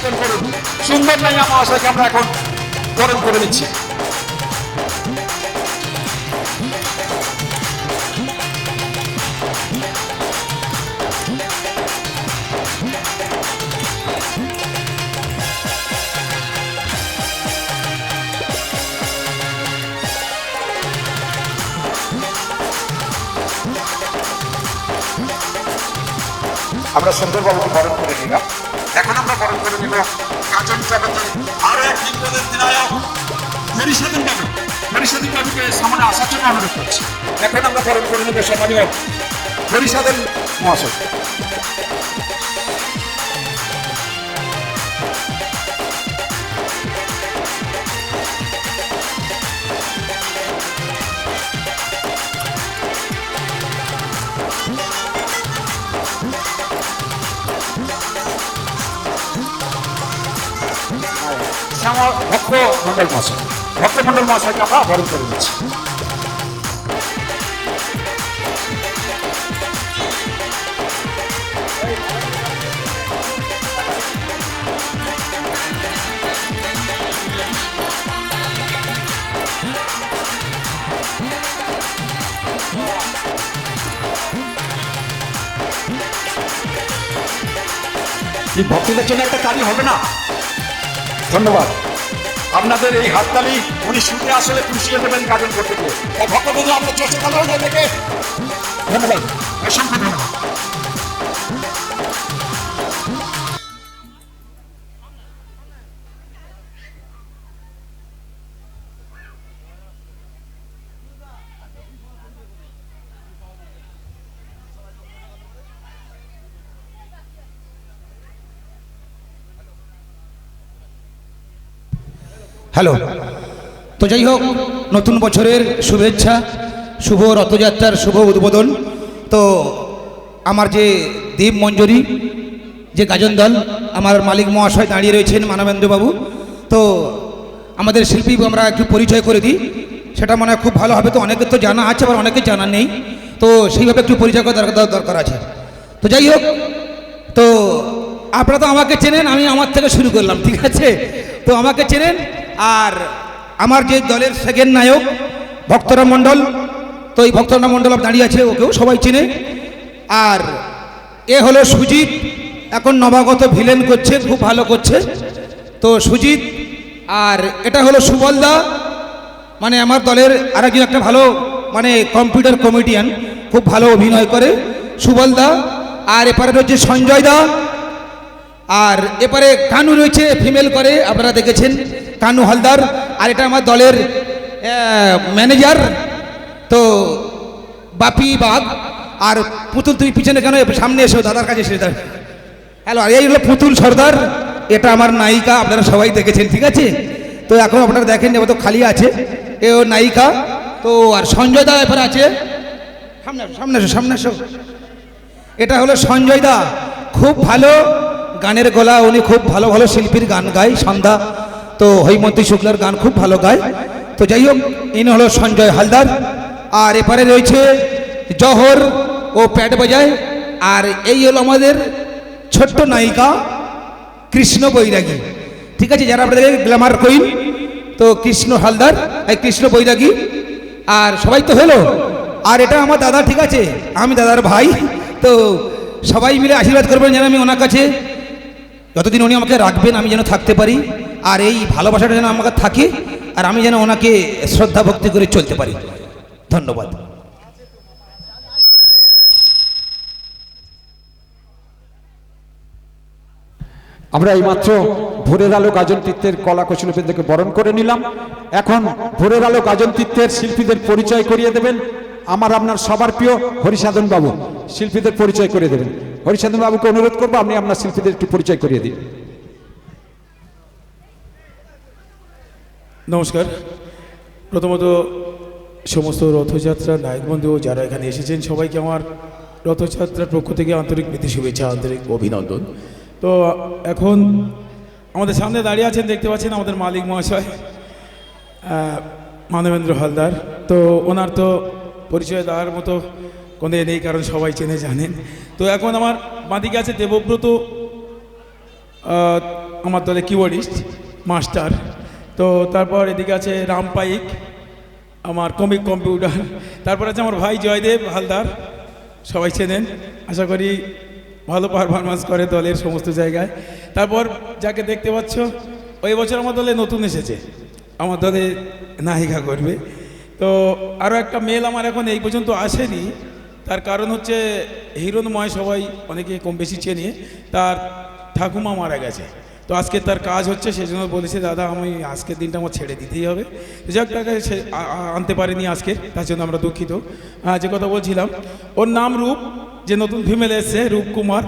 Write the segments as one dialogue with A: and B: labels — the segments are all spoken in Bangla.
A: সম্পন্ন করুন। সুন্দর নাইয়া মহাশয়কে আমরা এখন বরণ করে নিচ্ছি। আমরা সুন্দরবাবুকে বরণ করে নিলাম। করে নিব কাজন জগতে আরও এক কিংবদন্তি নায়ক হরিসাধন বাবু হরিসাধন বাবুকে সামনে আসার জন্য অনুরোধ করছি। এখন আমরা বরণ করে নেব সম্মানীয় হরিসাধন মহাশয়। শ্যামা ভক্ত মন্ডল মহাশয়। ভক্ত মন্ডল মহাশয়কে আমরা বরণ করে নিচ্ছি এই ভক্তদের জন্য একটা তালি হবে না? ধন্যবাদ। আপনাদের এই হাততালি উনি শুনে আসলে পুষিয়ে দেবেন গার্ডেন করতে গিয়ে। ভক্তবন্ধু আপনার চেষ্টা করলাম থেকে ধন্যবাদ। অসংখ্য ধন্যবাদ।
B: হ্যালো। তো যাই হোক, নতুন বছরের শুভেচ্ছা, শুভ রথযাত্রার শুভ উদ্বোধন। তো আমার যে দীপ মঞ্জুরি, যে গাজন দল, আমার মালিক মহাশয় দাঁড়িয়ে রয়েছেন মানবেন্দ্রবাবু। তো আমাদের শিল্পী আমরা একটু পরিচয় করে দিই। সেটা মনে খুব ভালো হবে, তো অনেকের তো জানা আছে, আবার অনেকের জানা নেই। তো সেইভাবে একটু পরিচয় করা দরকার আছে। তো যাই হোক, তো আপনারা তো আমাকে চেনেন, আমি আমার থেকে শুরু করলাম, ঠিক আছে? তো আমাকে চেনেন আর আমার যে দলের সেকেন্ড নায়ক ভক্তরাম মণ্ডল, তো এই ভক্তরাম মণ্ডল দাঁড়িয়ে আছে, ওকেও সবাই চেনে। আর এ হলো সুজিত, এখন নবাগত ভিলেন করছে, খুব ভালো করছে। তো সুজিত, আর এটা হলো সুবলদা মানে আমার দলের আরেকজন একটা ভালো মানে কম্পিউটার কমেডিয়ান খুব ভালো অভিনয় করে সুবলদা আর এপারে রয়েছে সঞ্জয় দা আর এপারে কানু রয়েছে ফিমেল করে, আপনারা দেখেছেন। কানু হালদার, আর এটা আমার দলের ম্যানেজার তো, বাপি বাঘ, আর পুতুল তুমি পিছনে কেন সামনে এসো, দাদার কাছে এসে হ্যালো, আর এই হলো পুতুল সর্দার, এটা আমার নায়িকা, আপনারা সবাই দেখেছেন, ঠিক আছে? তো এখন আপনারা দেখেন তো খালি আছে, এ, ও নায়িকা। তো, আর সঞ্জয় দা এবার আছে। সামনে সামনে আসো সামনে আসো এটা হলো সঞ্জয় দা, খুব ভালো। গানের গলা উনি খুব ভালো ভালো শিল্পীর গান গায় সন্ধ্যা তো হৈমন্তী শুক্লার গান খুব ভালো গায়। তো যাই হোক, ইনি হলো সঞ্জয় হালদার। আর এপারে রয়েছে জহর ও প্যাট বাজায়। আর এই হলো আমাদের ছোট্ট নায়িকা কৃষ্ণ বৈরাগী। ঠিক আছে, যারা আপনাদের গ্ল্যামার কুইন তো কৃষ্ণ হালদার, এই কৃষ্ণ বৈরাগী। আর সবাই তো হলো? আর এটা আমার দাদা, ঠিক আছে? আমি দাদার ভাই। তো সবাই মিলে আশীর্বাদ করবেন যেন আমি ওনার কাছে যতদিন উনি আমাকে রাখবেন, আমি যেন থাকতে পারি, আর এই ভালোবাসাটা যেন আমাকে থাকে, আর আমি যেন ওনাকে শ্রদ্ধা ভক্তি করে চলতে পারি। ধন্যবাদ।
C: আমরা এইমাত্র ভোরের আলো গাজন তীর্থের কলা কৌশলবৃন্দকে বরণ করে নিলাম। এখন ভোরের আলো গাজন তীর্থের শিল্পীদের পরিচয় করিয়ে দেবেন। আমার আপনার সবার প্রিয় হরিসাধন বাবু শিল্পীদের পরিচয় করিয়ে দেবেন। হরিসাধন বাবুকে অনুরোধ করব, আপনি আপনার শিল্পীদের একটু পরিচয় করিয়ে দিন।
D: নমস্কার। প্রথমত সমস্ত রথযাত্রা, নায়ক বন্ধু যারা এখানে এসেছেন, সবাইকে আমার রথযাত্রার পক্ষ থেকে আন্তরিক প্রীতি, শুভেচ্ছা, আন্তরিক অভিনন্দন। তো এখন আমাদের সামনে দাঁড়িয়ে আছেন, দেখতে পাচ্ছেন আমাদের মালিক মহাশয় মানবেন্দ্র হালদার। তো ওনার তো পরিচয় দেওয়ার মতো কোনো নেই, কারণ সবাই চেনে, জানেন। তো এখন আমার বাঁদিকে আছে দেবব্রত আমার দলে কিবোর্ডিস্ট, মাস্টার। তো তারপর এদিকে আছে রাম পাইক, আমার কমিক কম্পিউটার। তারপর আছে আমার ভাই জয়দেব হালদার, সবাই চেনেন। আশা করি ভালো পারফরমেন্স করে দলের সমস্ত জায়গায়। তারপর যাকে দেখতে পাচ্ছ, ওই বছর আমার দলে নতুন এসেছে। আমার দলে নায়িকা করবে। তো আরও একটা মেল আমার এখন এই পর্যন্ত আসেনি। তার কারণ হচ্ছে হিরণময় সবাই অনেকে কম বেশি চেনে, তার ঠাকুমা মারা গেছে। তো আজকে তার কাজ হচ্ছে সেই জন্য বলেছে, দাদা, আমি আজকের দিনটা আমার ছেড়ে দিতেই হবে। যাক, তাকে সে আনতে পারেনি আজকে, তার জন্য আমরা দুঃখিত। যে কথা বলছিলাম, ওর নাম রূপ, যে নতুন ফিমেল এসছে রূপকুমার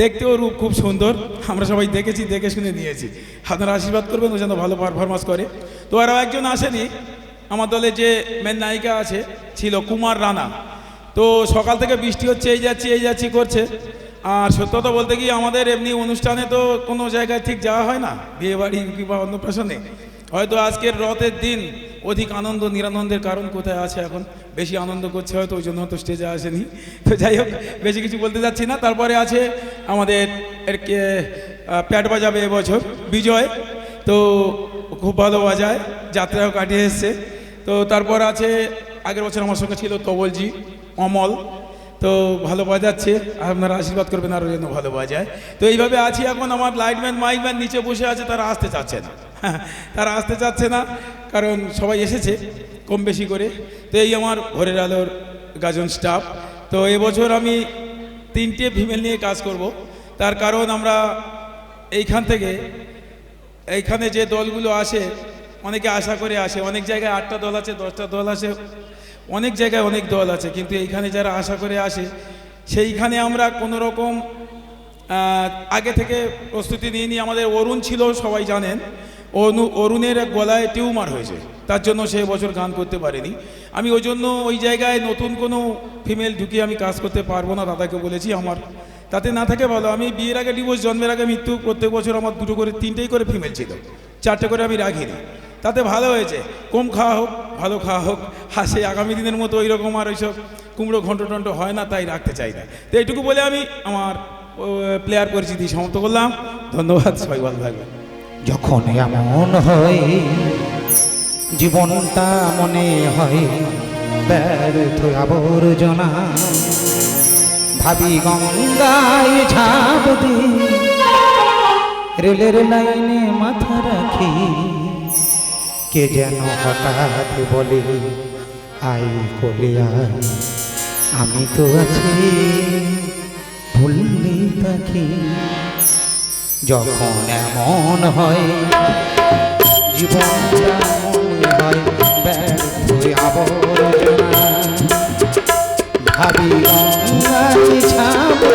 D: দেখতেও রূপ খুব সুন্দর, আমরা সবাই দেখেছি, দেখে শুনে নিয়েছি। আপনারা আশীর্বাদ করবেন, ও যেন ভালো পারফরমেন্স করে। তো আরও একজন আসেনি, আমার দলে যে মেন নায়িকা আছে, ছিল কুমার রানা। তো সকাল থেকে বৃষ্টি হচ্ছে, এই যাচ্ছি এই যাচ্ছি করছে। আর সত্য কথা বলতে গিয়ে আমাদের এমনি অনুষ্ঠানে তো কোনো জায়গায় ঠিক যাওয়া হয় না বিয়ে বাড়ি কিংবা অন্নপ্রাশনে হয়তো আজকের রথের দিন অধিক আনন্দ, নিরানন্দের কারণ কোথায় আছে এখন? বেশি আনন্দ করছে হয়তো, ওই জন্য হয়তো স্টেজে আসেনি। তো যাই হোক, বেশি কিছু বলতে যাচ্ছি না। তারপরে আছে আমাদের এর কে প্যাট বাজাবে এবছর, বিজয়। তো খুব ভালো বাজায়, যাত্রাও কাটিয়ে এসছে। তো তারপর আছে, আগের বছর আমার সঙ্গে ছিল তবলজি। অমল। তো ভালো বাজাচ্ছে। আপনারা আশীর্বাদ করবেন আরও যেন ভালো বাজায়। তো এইভাবে আছি এখন আমার লাইটম্যান, মাইকম্যান নিচে বসে আছে, তারা আসতে চাচ্ছে না। তারা আসতে চাচ্ছে না, কারণ সবাই এসেছে কম বেশি করে। তো এই আমার ভোরের আলোর গাজন স্টাফ তো এবছর আমি তিনটে ফিমেল নিয়ে কাজ করব। তার কারণ আমরা এইখান থেকে, এইখানে যে দলগুলো আসে, অনেকে আশা করে আসে। অনেক জায়গায় আটটা দল আছে, দশটা দল আছে। অনেক জায়গায় অনেক দল আছে, কিন্তু এইখানে যারা আশা করে আসে, সেইখানে আমরা কোনো রকম আগে থেকে প্রস্তুতি নিয়ে আমাদের অরুণ ছিল, সবাই জানেন। অনু অরুণের গলায় টিউমার হয়েছে, তার জন্য সে বছর গান করতে পারেনি। আমি ওই জন্য ওই জায়গায় নতুন কোনো ফিমেল ঢুকিয়ে আমি কাজ করতে পারব না, দাদাকে বলেছি আমার। তাতে না থাকে ভালো, আমি বিয়ের আগে ডিভোর্স জন্মের আগে মৃত্যু, প্রত্যেক বছর আমার দুটো করে, তিনটেই করে ফিমেল ছিল। চারটে করে আমি রাখিনি। তাতে ভালো হয়েছে। কম খাওয়া হোক, ভালো খাওয়া হোক। হাসে আগামী দিনের মতো ওই রকম আর ওইসব কুমড়ো ঘন্ট টন্ট হয় না, তাই রাখতে চাই না। তো এইটুকু বলে আমি আমার প্লেয়ার পরিচিতি সমাপ্ত করলাম। ধন্যবাদ, সবাই ভালো থাকবেন।
E: যখন এমন হয়, জীবনটা মনে হয় আবর্জনা। ভাবি গঙ্গায় ঝাঁপ দি রেলের লাইনে মাথা রাখি। কে যেন হঠাৎ বলে, আই কোলে আয় আমি তো আছি। ভুললি তাকে, যখন এমন হয় জীবনটা মনে হয় ভাবি ছাপি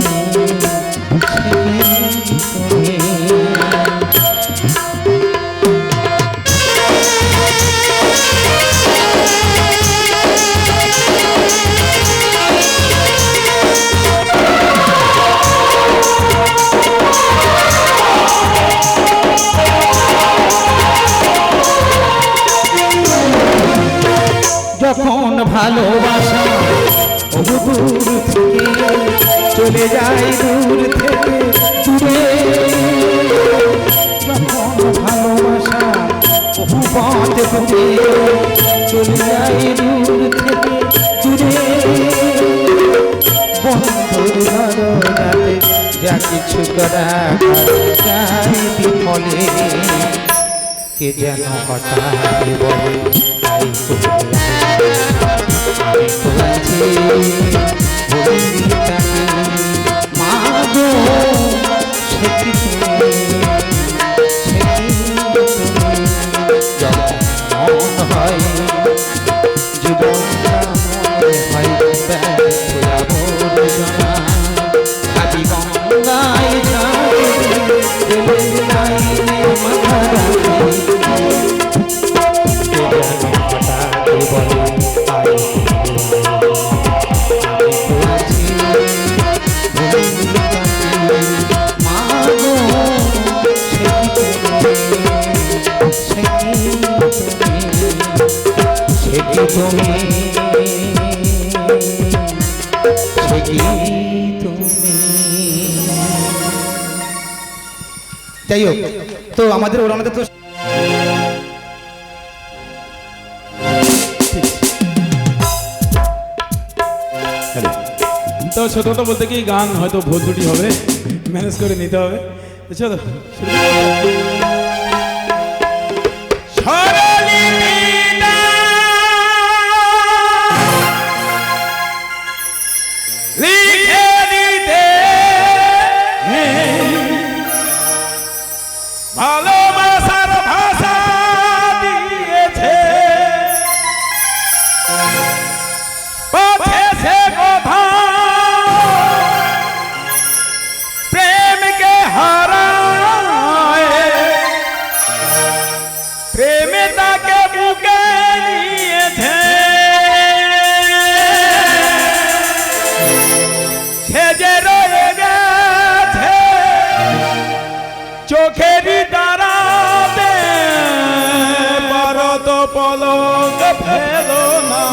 E: ভালোবাসা। বহুদূর থেকে চলে যাই, দূর থেকে দূরে। ভালোবাসা পথ ঘুরে চলে যাই, দূর থেকে দূরে। বন্ধুর দরজাতে যা কিছু করা যাই বিফলে, কে যেন হঠাৎ বলে, তাই আছি বলি যাই হোক তো আমাদের ওরা আমাদের তো
D: তো ছোট তো বলতে কি, গান হয়তো ভুল ত্রুটি হবে ম্যানেজ করে নিতে হবে। বুঝছ তো চোখেরই তারাতে পারত পলক ফেলো না।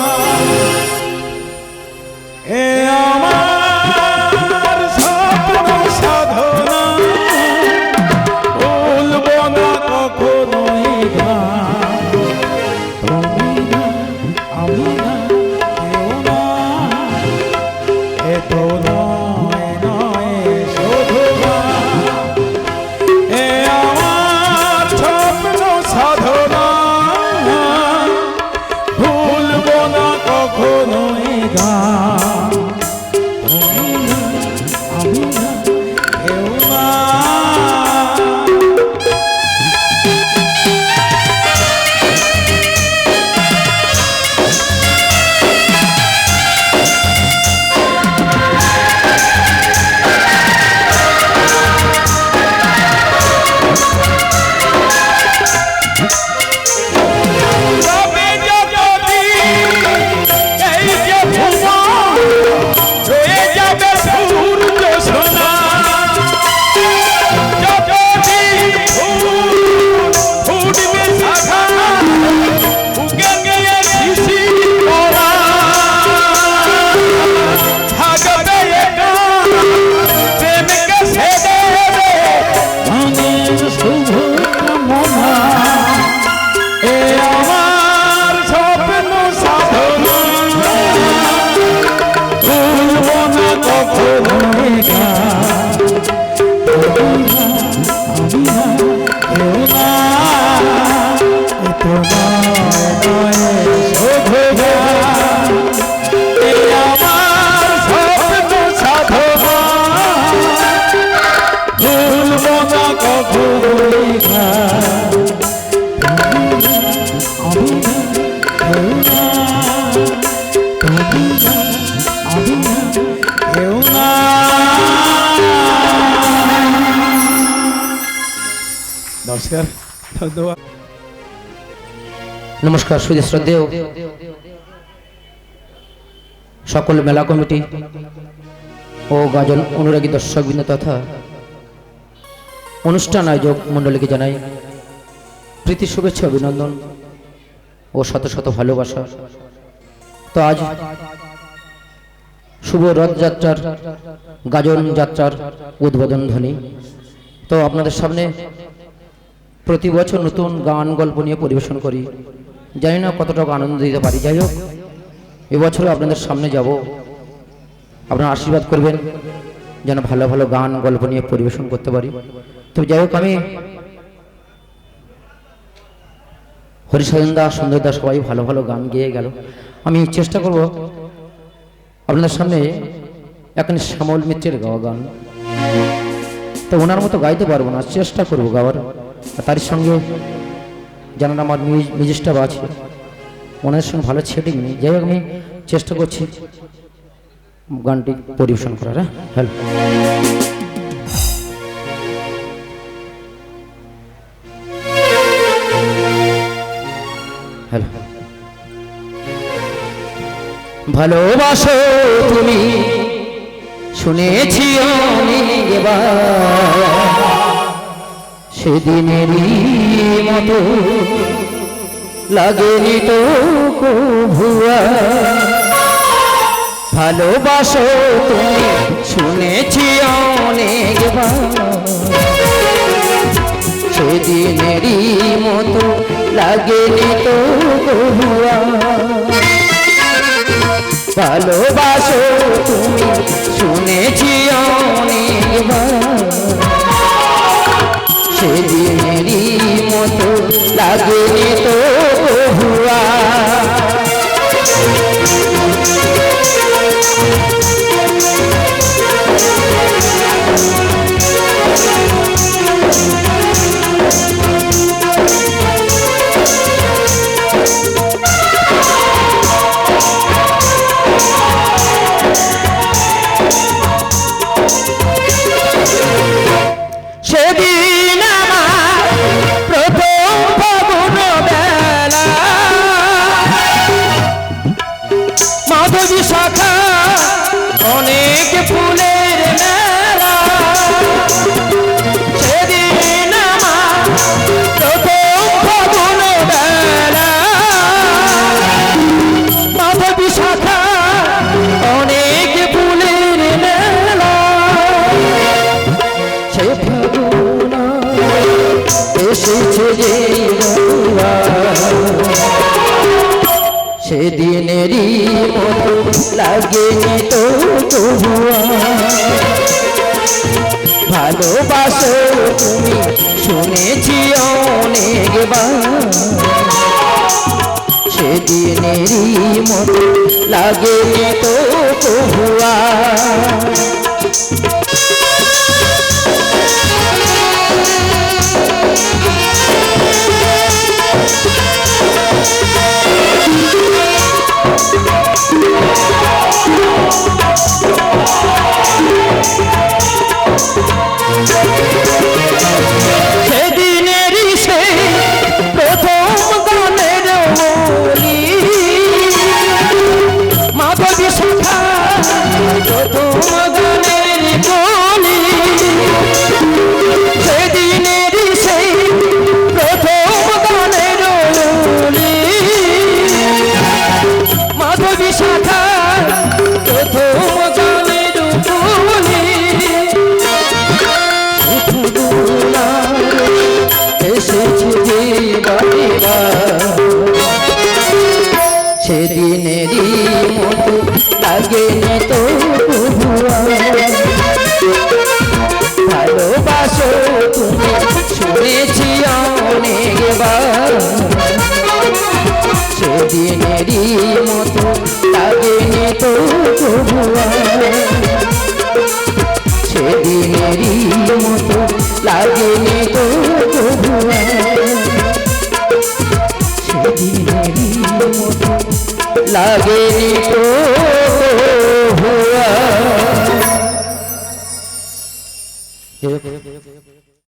D: নমস্কার
E: সুদী শ্রদ্ধেয় সকল মেলা কমিটি ও গাজন অনুরাগী দর্শকবৃন্দ তথা অনুষ্ঠান আয়োজক মণ্ডলীকে জানাই প্রীতি, শুভেচ্ছা, অভিনন্দন ও শত শত ভালোবাসা। তো আজ
F: শুভ রথযাত্রার গাজন যাত্রার উদ্বোধন ধ্বনি। তো আপনাদের সামনে প্রতি বছর নতুন গান, গল্প নিয়ে পরিবেশন করি। জানি না কতটা আনন্দ দিতে পারি। যাই হোক, এবছরও আপনাদের সামনে যাব। আপনারা আশীর্বাদ করবেন, যেন ভালো ভালো গান, গল্প নিয়ে পরিবেশন করতে পারি। তো যাই হোক, আমি হরিসাধন দাস সুন্দর দাস সবাই ভালো ভালো গান গেয়ে গেল। আমি চেষ্টা করব আপনাদের সামনে এখন শ্যামল মিত্রের গাওয়া গান। তো ওনার মতো গাইতে পারব না, চেষ্টা করব গাওয়ার। তার সঙ্গে জানান আমার মিউজিস্টার আছে ওনাদের সঙ্গে ভালো ছেটিং নেই। যাই হোক, আমি চেষ্টা করছি গানটি পরিবেশন করার হ্যাঁ? হ্যালো। ভালোবাসো তুমি, শুনেছি অনেকবার সেদিনেরই মতো লাগেনি তো ভুয়া ভালোবাসো তুমি, শুনেছি অনেকবার। সেদিনেরই মতো লাগেনি তো ভুয়া ভালোবাসো তুমি, শুনেছি অনেকবার। সেদিনেরই মতো লাগেনি তো হুয়া তবুয়া ভালোবাসো তুমি শুনেছি অনেকবার সেদিনেরই মতো লাগে তো তবুয়া। লাগেনি তো। ভালোবাসো তুমি শুনেছি অনেকবার সেদিনেরই মতো লাগে তো